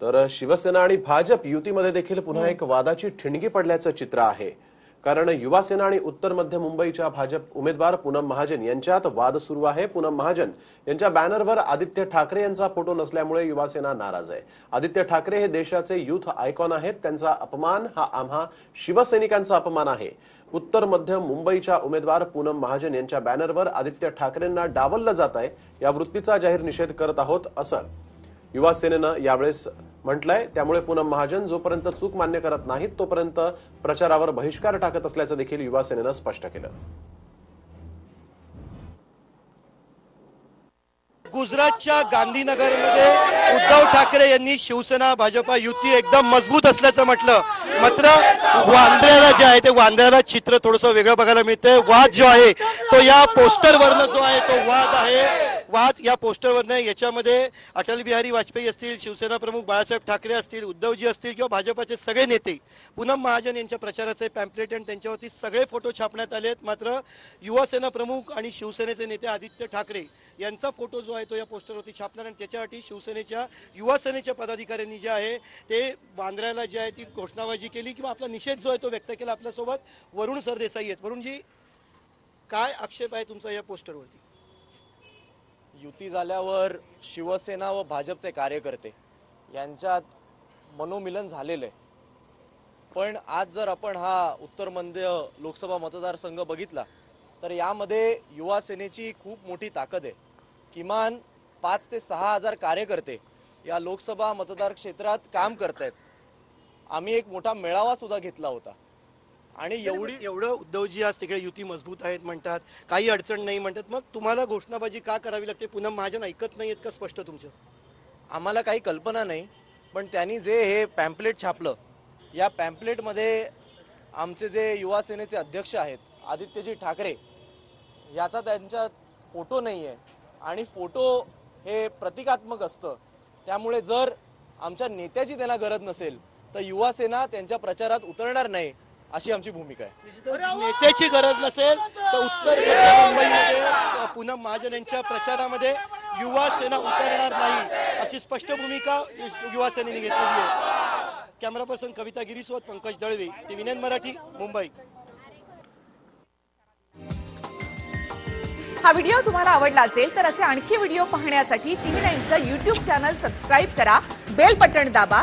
तर शिवसेना आणि भाजप युतीमध्ये देखील पुन्हा एक वादाची ठिणगी पडल्याचं चित्र आहे. कारण युवा सेना आणि उत्तर मध्य मुंबईच्या भाजप उमेदवार पूनम महाजन यांच्यात वाद सुरू आहे. पूनम महाजन यांच्या बॅनरवर आदित्य ठाकरे यांचा फोटो नसल्यामुळे युवासेना नाराज आहे. आदित्य ठाकरे हे देशाचे युथ आयकॉन आहेत. त्यांचा अपमान हा आम्हा शिवसैनिकांचा अपमान आहे. उत्तर मध्य मुंबईच्या उमेदवार पूनम महाजन यांच्या बॅनरवर आदित्य ठाकरेंना डावललं जात आहे. या वृत्तीचा जाहीर निषेध करत आहोत असं युवासेनेनं यावेळेस म्हटलंय. त्यामुळे पूनम महाजन जोपर्यंत चूक मान्य करत नाहीत तोपर्यंत प्रचारावर बहिष्कार टाकत असल्याचं देखील युवा सेनेनं स्पष्ट केलं. गुजरातच्या गांधीनगरमध्ये उद्धव ठाकरे यांनी शिवसेना भाजपा युती एकदम मजबूत असल्याचं म्हटलं. मात्र वांद्र्याला जे आहे ते वांद्र्याला चित्र थोडंसं वेगळं बघायला मिळतंय. वाद जो आहे तो या पोस्टरवरनं जो आहे तो वाद आहे. वाद या पोस्टरवरनं याच्यामध्ये अटल बिहारी वाजपेयी असतील शिवसेना प्रमुख बाळासाहेब ठाकरे असतील उद्धवजी असतील किंवा भाजपाचे सगळे नेते पूनम महाजन यांच्या प्रचाराचे पॅम्पलेट आणि त्यांच्यावरती सगळे फोटो छापण्यात आले आहेत. मात्र युवासेना प्रमुख आणि शिवसेनेचे नेते आदित्य ठाकरे यांचा फोटो जो आहे तो या पोस्टरवरती छापणार आणि त्याच्यासाठी शिवसेनेच्या युवासेनेच्या पदाधिकाऱ्यांनी जे आहे ते वांद्र्याला जे आहे ती घोषणाबाजी केली किंवा आपला निषेध जो आहे तो व्यक्त केला आपल्यासोबत वरुण सरदेसाई आहेत. वरुणजी काय आक्षेप आहे तुमचा या पोस्टरवरती? युती झाल्यावर शिवसेना व भाजपचे कार्यकर्ते यांच्यात मनोमिलन झालेलं आहे. पण आज जर आपण हा उत्तर मध्य लोकसभा मतदारसंघ बघितला तर यामध्ये युवा सेनेची खूप मोठी ताकद आहे. किमान पाच ते सहा हजार कार्यकर्ते या लोकसभा मतदार क्षेत्रात काम करत आहेत आम्ही एक मोठा मेळावासुद्धा घेतला होता. आणि एवढी एवढं उद्धवजी आज तिकडे युती मजबूत आहेत म्हणतात काही अडचण नाही म्हणतात. मग तुम्हाला घोषणाबाजी का करावी लागते? पुन्हा महाजन ऐकत नाही आहेत का स्पष्ट तुमचं? आम्हाला काही कल्पना नाही पण त्यांनी जे हे पॅम्पलेट छापलं या पॅम्पलेटमध्ये आमचे जे युवा सेनेचे अध्यक्ष आहेत आदित्यजी ठाकरे याचा त्यांच्या फोटो नाही आहे आणि फोटो हे प्रतिकात्मक असतं. त्यामुळे जर आमच्या नेत्याची त्यांना गरज नसेल तर युवा सेना त्यांच्या प्रचारात उतरणार नाही. अशी आमची भूमिका आहे. नेत्याची गरज नसेल तर उत्तर मध्य मुंबईमध्ये पूनम महाजन यांच्या प्रचारामध्ये युवा सेना उतरणार नाही अशी स्पष्ट भूमिका युवा सेनेने घेतलेली आहे. कॅमेरा पर्सन कविता गिरीसोबत पंकज दळवे टीव्ही नाईन मराठी मुंबई. हा व्हिडिओ तुम्हाला आवडला असेल तर असे आणखी व्हिडिओ पाहण्यासाठी टीव्ही नाईनचं युट्यूब चॅनल सबस्क्राईब करा बेल बटण दाबा